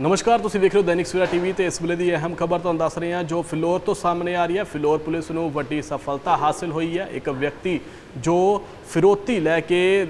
ਨਮਸਕਾਰ, ਤੁਸੀਂ ਵੇਖ ਰਹੇ ਹੋ ਦੈਨਿਕ ਸਵੇਰਾ ਟੀਵੀ ਤੇ ਇਸ ਵੇਲੇ ਦੀ ਅਹਿਮ ਖਬਰ ਤੁਹਾਨੂੰ ਦੱਸ ਰਹੇ ਹਾਂ। ਜੋ ਫਿਲੌਰ ਤੋਂ ਸਾਹਮਣੇ ਆ ਰਹੀ ਹੈ, ਫਿਲੌਰ ਪੁਲਿਸ ਨੂੰ ਵੱਡੀ ਸਫਲਤਾ ਹਾਸਲ ਹੋਈ ਹੈ। ਇੱਕ ਵਿਅਕਤੀ ਜੋ ਫਿਰੋਤੀ ਲੈ ਕੇ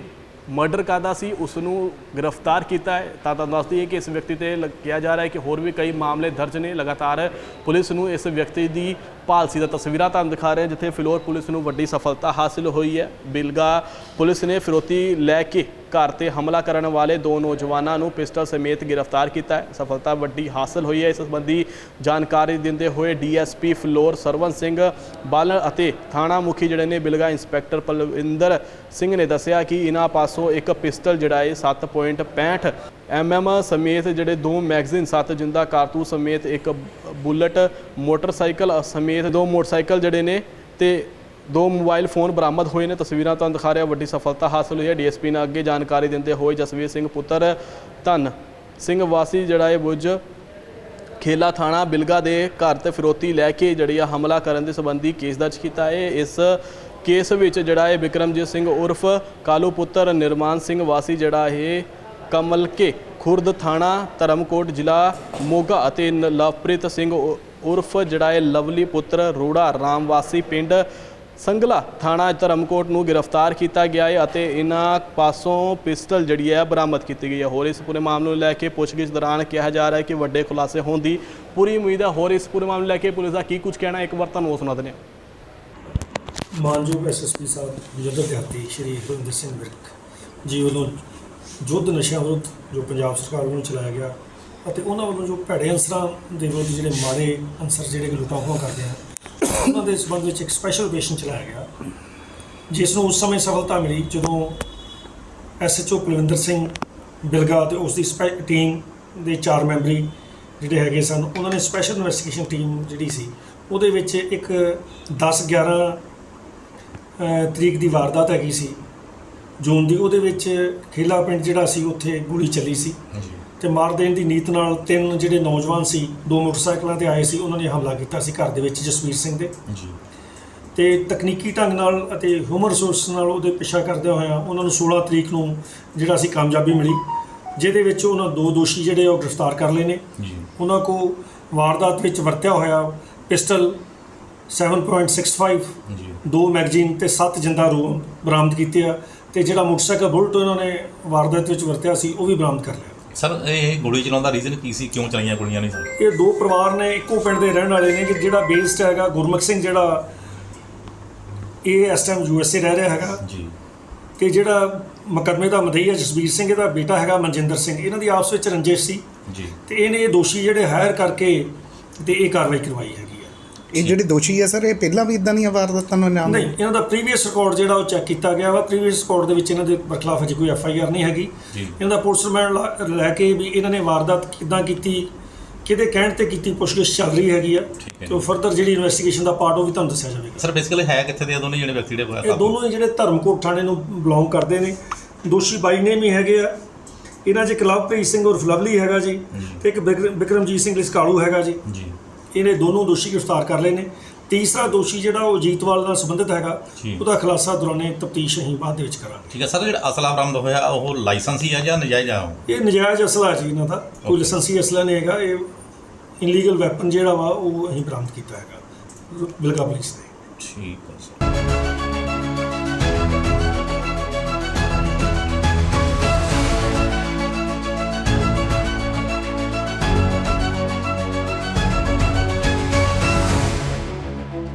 ਮਰਡਰ ਕਰਦਾ ਸੀ ਉਸ ਨੂੰ ਗ੍ਰਿਫਤਾਰ ਕੀਤਾ ਹੈ। ਤਾਂ ਤੁਹਾਨੂੰ ਦੱਸਦੀ ਹੈ ਕਿ ਇਸ ਵਿਅਕਤੀ ਤੇ ਲ- ਕਿਹਾ ਜਾ ਰਿਹਾ ਹੈ ਕਿ ਹੋਰ ਵੀ ਕਈ ਮਾਮਲੇ ਦਰਜ ਨੇ। ਲਗਾਤਾਰ ਪੁਲਿਸ ਨੂੰ ਇਸ ਵਿਅਕਤੀ ਦੀ ਭਾਲਸੀ ਦਾ ਤਸਵੀਰਾਂ ਤੁਹਾਨੂੰ ਦਿਖਾ ਰਹੇ ਹਾਂ, ਜਿੱਥੇ ਫਿਲੌਰ ਪੁਲਿਸ ਨੂੰ ਵੱਡੀ ਸਫਲਤਾ ਹਾਸਲ ਹੋਈ ਹੈ। ਬਿਲਗਾ ਪੁਲਿਸ ਨੇ ਫਿਰੋਤੀ ਲੈ ਕੇ ਘਰ ਤੇ ਹਮਲਾ ਕਰਨ ਵਾਲੇ ਦੋ ਨੌਜਵਾਨਾਂ ਨੂੰ ਪਿਸਟਲ ਸਮੇਤ ਗ੍ਰਿਫਤਾਰ ਕੀਤਾ ਹੈ। ਸਫਲਤਾ ਵੱਡੀ ਹਾਸਲ ਹੋਈ ਹੈ। ਇਸ ਸੰਬੰਧੀ ਜਾਣਕਾਰੀ ਦਿੰਦੇ ਹੋਏ ਡੀਐਸਪੀ ਫਲੋਰ ਸਰਵਨ ਸਿੰਘ ਬਾਲਣ ਅਤੇ ਥਾਣਾ ਮੁਖੀ ਜਿਹੜੇ ਨੇ ਬਿਲਗਾ ਇੰਸਪੈਕਟਰ ਪਲਵਿੰਦਰ ਸਿੰਘ ਨੇ ਦੱਸਿਆ ਕਿ ਇਹਨਾਂ ਪਾਸੋਂ ਇੱਕ ਪਿਸਟਲ ਜਿਹੜਾ ਹੈ 7.65 ਐਮਐਮ ਸਮੇਤ ਜਿਹੜੇ ਦੋ ਮੈਗਜ਼ੀਨ, ਸੱਤ ਜਿੰਦਾ ਕਾਰਤੂਸ ਸਮੇਤ ਇੱਕ ਬੁਲਟ ਮੋਟਰਸਾਈਕਲ ਸਮੇਤ ਦੋ ਮੋਟਰਸਾਈਕਲ ਜਿਹੜੇ ਨੇ ਤੇ ਦੋ ਮੋਬਾਈਲ ਫੋਨ ਬਰਾਮਦ ਹੋਏ ਨੇ। ਤਸਵੀਰਾਂ ਤੁਹਾਨੂੰ ਦਿਖਾ ਰਿਹਾ, ਵੱਡੀ ਸਫਲਤਾ ਹਾਸਲ ਹੋਈ ਹੈ। ਡੀਐਸਪੀ ਨੇ ਅੱਗੇ ਜਾਣਕਾਰੀ ਦਿੰਦੇ ਹੋਏ ਜਸਵੀਰ ਸਿੰਘ ਪੁੱਤਰ ਧਨ ਸਿੰਘ ਵਾਸੀ ਜਿਹੜਾ ਇਹ ਬੁੱਝ ਖੇਲਾ ਥਾਣਾ ਬਿਲਗਾ ਦੇ ਘਰ ਤੇ ਫਿਰੋਤੀ ਲੈ ਕੇ ਜਿਹੜੀ ਆ ਹਮਲਾ ਕਰਨ ਦੇ ਸੰਬੰਧੀ ਕੇਸ ਦਰਜ ਕੀਤਾ ਹੈ। ਇਸ ਕੇਸ ਵਿੱਚ ਜਿਹੜਾ ਹੈ ਬਿਕਰਮਜੀਤ ਸਿੰਘ ਉਰਫ ਕਾਲੂ ਪੁੱਤਰ ਨਿਰਮਾਨ ਸਿੰਘ ਵਾਸੀ ਜਿਹੜਾ ਇਹ ਕਮਲਕੇ ਖੁਰਦ ਥਾਣਾ ਧਰਮਕੋਟ ਜ਼ਿਲ੍ਹਾ ਮੋਗਾ ਅਤੇ ਨ- ਲਵਪ੍ਰੀਤ ਸਿੰਘ ਉਰਫ ਜਿਹੜਾ ਹੈ ਲਵਲੀ ਪੁੱਤਰ ਰੋੜਾ ਰਾਮ ਵਾਸੀ ਪਿੰਡ ਸੰਗਲਾ ਥਾਣਾ ਧਰਮਕੋਟ ਨੂੰ ਗ੍ਰਿਫਤਾਰ ਕੀਤਾ ਗਿਆ ਹੈ ਅਤੇ ਇਹਨਾਂ ਪਾਸੋਂ ਪਿਸਟਲ ਜਿਹੜੀ ਹੈ ਬਰਾਮਦ ਕੀਤੀ ਗਈ ਹੈ। ਹੋਰ ਇਸ ਪੂਰੇ ਮਾਮਲੇ ਨੂੰ ਲੈ ਕੇ ਪੁੱਛਗਿੱਛ ਦੌਰਾਨ ਕਿਹਾ ਜਾ ਰਿਹਾ ਹੈ ਕਿ ਵੱਡੇ ਖੁਲਾਸੇ ਹੋਣ ਦੀ ਪੂਰੀ ਉਮੀਦ ਹੈ। ਹੋਰ ਇਸ ਪੂਰੇ ਮਾਮਲੇ ਨੂੰ ਲੈ ਕੇ ਪੁਲਿਸ ਦਾ ਕੀ ਕੁਝ ਕਹਿਣਾ ਇੱਕ ਵਾਰ ਤੁਹਾਨੂੰ ਉਹ ਸੁਣਾ ਦਿੰਦੇ ਹਾਂ। ਮਾਨਯੋਗ ਐਸਐਸਪੀ ਸਾਹਿਬ ਯੁੱਧ ਦਿਹਾਤੀ ਸ਼੍ਰੀ ਹਰਿੰਦਰ ਸਿੰਘ ਵਿਰਕ ਜੀ ਵੱਲੋਂ ਯੁੱਧ ਨਸ਼ਿਆਂ ਵਿਰੁੱਧ ਜੋ ਪੰਜਾਬ ਸਰਕਾਰ ਵੱਲੋਂ ਚਲਾਇਆ ਗਿਆ ਅਤੇ ਉਹਨਾਂ ਵੱਲੋਂ ਜੋ ਭੈੜੇ ਅਨਸਰਾਂ ਦੇ ਵਿਰੁੱਧ ਜਿਹੜੇ ਮਾੜੇ ਅਨਸਰ ਜਿਹੜੇ ਕਿ ਕਰਦੇ ਆ ਉਹਨਾਂ ਦੇ ਸੰਬੰਧ ਵਿੱਚ ਇੱਕ ਸਪੈਸ਼ਲ ਆਪਰੇਸ਼ਨ ਚਲਾਇਆ ਗਿਆ ਜਿਸ ਨੂੰ ਉਸ ਸਮੇਂ ਸਫਲਤਾ ਮਿਲੀ ਜਦੋਂ ਐਸਐਚਓ ਕੁਲਵਿੰਦਰ ਸਿੰਘ ਬਿਲਗਾ ਤੇ ਉਸ ਦੀ ਸਪੈ ਟੀਮ ਦੇ ਚਾਰ ਮੈਂਬਰੀ ਜਿਹੜੇ ਹੈਗੇ ਸਨ, ਉਹਨਾਂ ਨੇ ਸਪੈਸ਼ਲ ਇਨਵੈਸਟੀਗੇਸ਼ਨ ਟੀਮ ਜਿਹੜੀ ਸੀ, ਉਹਦੇ ਵਿੱਚ ਇੱਕ 10 11 ਤਰੀਕ ਦੀ ਵਾਰਦਾਤ ਹੈਗੀ ਸੀ। ਜੂਨ ਦੀ ਉਹਦੇ ਵਿੱਚ ਖੇਲਾ ਪਿੰਡ ਜਿਹੜਾ ਸੀ ਉੱਥੇ ਗੋਲੀ ਚੱਲੀ ਸੀ। ਤੇ ਮਾਰ ਦੇਣ ਦੀ ਨੀਤ ਨਾਲ ਤਿੰਨ ਜਿਹੜੇ ਨੌਜਵਾਨ ਸੀ ਦੋ ਮੋਟਰਸਾਈਕਲਾਂ ਤੇ ਆਏ ਸੀ ਉਹਨਾਂ ਨੇ ਹਮਲਾ ਕੀਤਾ ਸੀ ਘਰ ਦੇ ਵਿੱਚ ਜਸਵੀਰ ਸਿੰਘ ਦੇ। ਜੀ ਤੇ ਤਕਨੀਕੀ ਢੰਗ ਨਾਲ ਅਤੇ ਹਿਊਮਨ ਰਿਸੋਰਸ ਨਾਲ ਉਹਦੇ ਪਿੱਛਾ ਕਰਦਿਆਂ ਹੋਇਆਂ ਉਹਨਾਂ ਨੂੰ 16 ਤਰੀਕ ਨੂੰ ਜਿਹੜਾ ਸੀ ਕਾਮਯਾਬੀ ਮਿਲੀ ਜਿਹਦੇ ਵਿੱਚ ਉਹਨਾਂ ਦੋ ਦੋਸ਼ੀ ਜਿਹੜੇ ਉਹ ਗ੍ਰਿਫਤਾਰ ਕਰ ਲਏ ਨੇ। ਜੀ। ਉਹਨਾਂ ਕੋ ਵਾਰਦਾਤ ਵਿੱਚ ਵਰਤਿਆ ਹੋਇਆ ਪਿਸਟਲ 7.65 ਜੀ ਦੋ ਮੈਗਜ਼ੀਨ ਤੇ ਸੱਤ ਜਿੰਦਾ ਰੋ ਬਰਾਮਦ ਕੀਤੇ ਆ। ਤੇ ਜਿਹੜਾ ਮੋਟਰਸਾਈਕਲ ਬੁਲਟ ਉਹਨਾਂ ਨੇ ਵਾਰਦਾਤ ਵਿੱਚ ਵਰਤਿਆ ਸੀ ਉਹ ਵੀ ਬਰਾਮਦ ਕਰ ਲਿਆ। ਸਰ ਇਹ ਗੋਲੀ ਚਲਾਉਣ ਦਾ ਰੀਜ਼ਨ ਕੀ ਸੀ? ਕਿਉਂ ਚਲਾਈਆਂ ਗੋਲੀਆਂ ਨਹੀਂ ਸਰ? ਇਹ ਦੋ ਪਰਿਵਾਰ ਨੇ ਇੱਕੋ ਪਿੰਡ ਦੇ ਰਹਿਣ ਵਾਲੇ ਨੇ ਕਿ ਜਿਹੜਾ ਬੇਸਡ ਹੈਗਾ ਗੁਰਮੁਖ ਸਿੰਘ ਜਿਹੜਾ ਇਹ ਇਸ ਟਾਈਮ ਯੂਐਸਏ ਰਹਿ ਰਿਹਾ ਹੈਗਾ। ਜੀ। ਤੇ ਜਿਹੜਾ ਮੁਕੱਦਮੇ ਦਾ ਮਦਈਆ ਜਸਵੀਰ ਸਿੰਘ ਇਹਦਾ ਬੇਟਾ ਹੈਗਾ ਮਨਜਿੰਦਰ ਸਿੰਘ। ਇਹਨਾਂ ਦੀ ਆਪਸ ਵਿੱਚ ਰੰਜਿਸ਼ ਸੀ। ਜੀ। ਤੇ ਇਹਨੇ ਇਹ ਦੋਸ਼ੀ ਜਿਹੜੇ ਹਾਇਰ ਕਰਕੇ ਤੇ ਇਹ ਕਾਰਵਾਈ ਕਰਵਾਈ ਆ ਇਹ ਜਿਹੜੇ ਦੋਸ਼ੀ ਹੈ ਸਰ ਇਹ ਪਹਿਲਾਂ ਵੀ ਇਦਾਂ ਦੀਆਂ ਵਾਰਦਾਤਾਂ ਨੂੰ ਅੰਜਾਮ ਨਹੀਂ ਇਹਨਾਂ ਦਾ ਪ੍ਰੀਵੀਅਸ ਰਿਕਾਰਡ ਜਿਹੜਾ ਉਹ ਚੈੱਕ ਕੀਤਾ ਗਿਆ ਵਾ। ਪ੍ਰੀਵੀਅਸ ਰਿਕਾਰਡ ਦੇ ਵਿੱਚ ਇਹਨਾਂ ਦੇ ਬਰਖਲਾਫ ਅਜੇ ਕੋਈ ਐਫ ਆਈ ਆਰ ਨਹੀਂ ਹੈਗੀ। ਇਹਨਾਂ ਦਾ ਪੁਲਿਸ ਰਿਮਾਂਡ ਲੈ ਕੇ ਵੀ ਇਹਨਾਂ ਨੇ ਵਾਰਦਾਤ ਕਿੱਦਾਂ ਕੀਤੀ ਕਿਹਦੇ ਕਹਿਣ ਤੇ ਕੀਤੀ ਪੁੱਛਗਿੱਛ ਚੱਲ ਰਹੀ ਹੈਗੀ ਆ। ਤੇ ਫਰਦਰ ਜਿਹੜੀ ਇਨਵੈਸਟੀਗੇਸ਼ਨ ਦਾ ਪਾਰਟ ਉਹ ਵੀ ਤੁਹਾਨੂੰ ਦੱਸਿਆ ਜਾਵੇਗਾ। ਸਰ ਬੇਸਿਕਲੀ ਹੈ ਕਿੱਥੇ ਦੇ ਆ ਦੋਨੇ ਜਿਹੜੇ ਵਿਅਕਤੀ ਜਿਹੜੇ ਇਹ ਦੋਨੋਂ ਹੀ ਜਿਹੜੇ ਧਰਮਕੋਟ ਥਾਣੇ ਨੂੰ ਬਿਲੋਂਗ ਕਰਦੇ ਨੇ। ਦੋਸ਼ੀ ਬਾਈ ਨੇਮ ਹੀ ਹੈਗੇ ਆ। ਇਹਨਾਂ 'ਚ ਇੱਕ ਲਵਪ੍ਰੀਤ ਸਿੰਘ ਉਰਫ ਲਵਲੀ ਹੈਗਾ ਜੀ ਤੇ ਇੱਕ ਬਿਕਰਮ- ਬਿਕਰਮਜੀਤ ਸਿੰਘ ਲਿਸ ਕਾਲੂ ਹੈਗਾ ਜੀ। ਜੀ। ਇਹਨੇ ਦੋਨੋਂ ਦੋਸ਼ੀ ਗ੍ਰਿਫਤਾਰ ਕਰ ਲਏ ਨੇ। ਤੀਸਰਾ ਦੋਸ਼ੀ ਜਿਹੜਾ ਉਹ ਜੀਤਵਾਲ ਨਾਲ ਸੰਬੰਧਿਤ ਹੈਗਾ ਜੀ। ਉਹਦਾ ਖੁਲਾਸਾ ਦੌਰਾਨੇ ਤਫਤੀਸ਼ ਅਸੀਂ ਬਾਅਦ ਦੇ ਵਿੱਚ ਕਰਾਂਗੇ। ਠੀਕ ਹੈ ਸਰ ਜਿਹੜਾ ਅਸਲਾ ਬਰਾਮਦ ਹੋਇਆ ਉਹ ਲਾਇਸੈਂਸੀ ਹੈ ਜਾਂ ਨਜਾਇਜ਼ ਆ ਉਹ? ਇਹ ਨਜਾਇਜ਼ ਅਸਲਾ ਜੀ ਇਹਨਾਂ ਦਾ। ਕੋਈ Okay. ਲਾਇਸੈਂਸੀ ਅਸਲਾ ਨਹੀਂ ਹੈਗਾ। ਇਹ ਇਨਲੀਗਲ ਵੈਪਨ ਜਿਹੜਾ ਵਾ ਉਹ ਅਸੀਂ ਬਰਾਮਦ ਕੀਤਾ ਹੈਗਾ। ਬਿਲਕੁਲ ਪੁਲਿਸ ਨੇ ਠੀਕ ਹੈ ਸਰ।